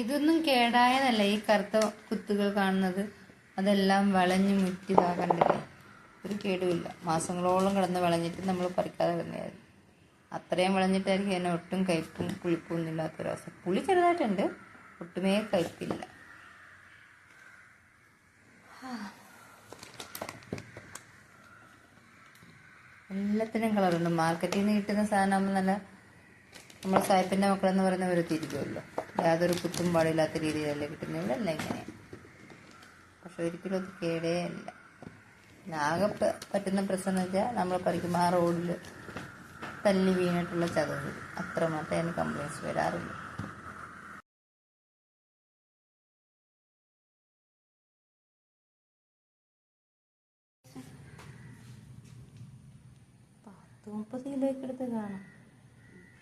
ഇതൊന്നും കേടായതല്ല ഈ കറുത്ത കുത്തുകൾ കാണുന്നത്. അതെല്ലാം വളഞ്ഞു മുറ്റിതാകണ്ടില്ലേ ഒരു കേടുമില്ല. മാസങ്ങളോളം കിടന്ന് വിളഞ്ഞിട്ട് നമ്മൾ പറിക്കാതെ കിടന്നതായിരുന്നു അത്രയും വിളഞ്ഞിട്ടായിരിക്കും എന്നെ ഒട്ടും കയ്പും പുളിപ്പും ഇല്ലാത്തൊരവസ്ഥ പുളി ചെറുതായിട്ടുണ്ട്. ഒട്ടുമേ കയ്പില്ല എല്ലാത്തിനും കളറുണ്ട്. മാർക്കറ്റിൽ നിന്ന് കിട്ടുന്ന സാധനമാകുമ്പോൾ നല്ല നമ്മൾ സായിപ്പിന്റെ മക്കളെന്ന് പറയുന്നവർ തിരിക്കുമല്ലോ യാതൊരു കുത്തും പാടില്ലാത്ത രീതിയിലല്ലേ കിട്ടുന്നത്. ഇവിടെ അല്ല ഇങ്ങനെ പക്ഷെ ഒരിക്കലും അത് കേടേ അല്ല. ആകെ പറ്റുന്ന പ്രശ്നം എന്ന് വെച്ചാൽ നമ്മൾ പറിക്കുമ്പോൾ ആ റോഡിൽ തല്ലി വീണിട്ടുള്ള ചതവ്. അത്ര മാത്രമേ എനിക്ക് കംപ്ലൈന്റ്സ് വരാറുള്ളൂ. പത്ത് മുപ്പത് കിലോയ്ക്ക് എടുത്ത് കാണാം.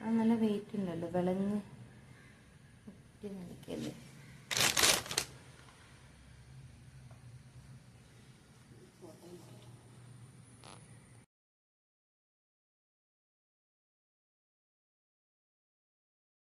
അങ്ങനെ വെയിറ്റ് ഉണ്ടല്ലോ. വിളഞ്ഞ് ഒട്ടി നിൽക്കല്ലേ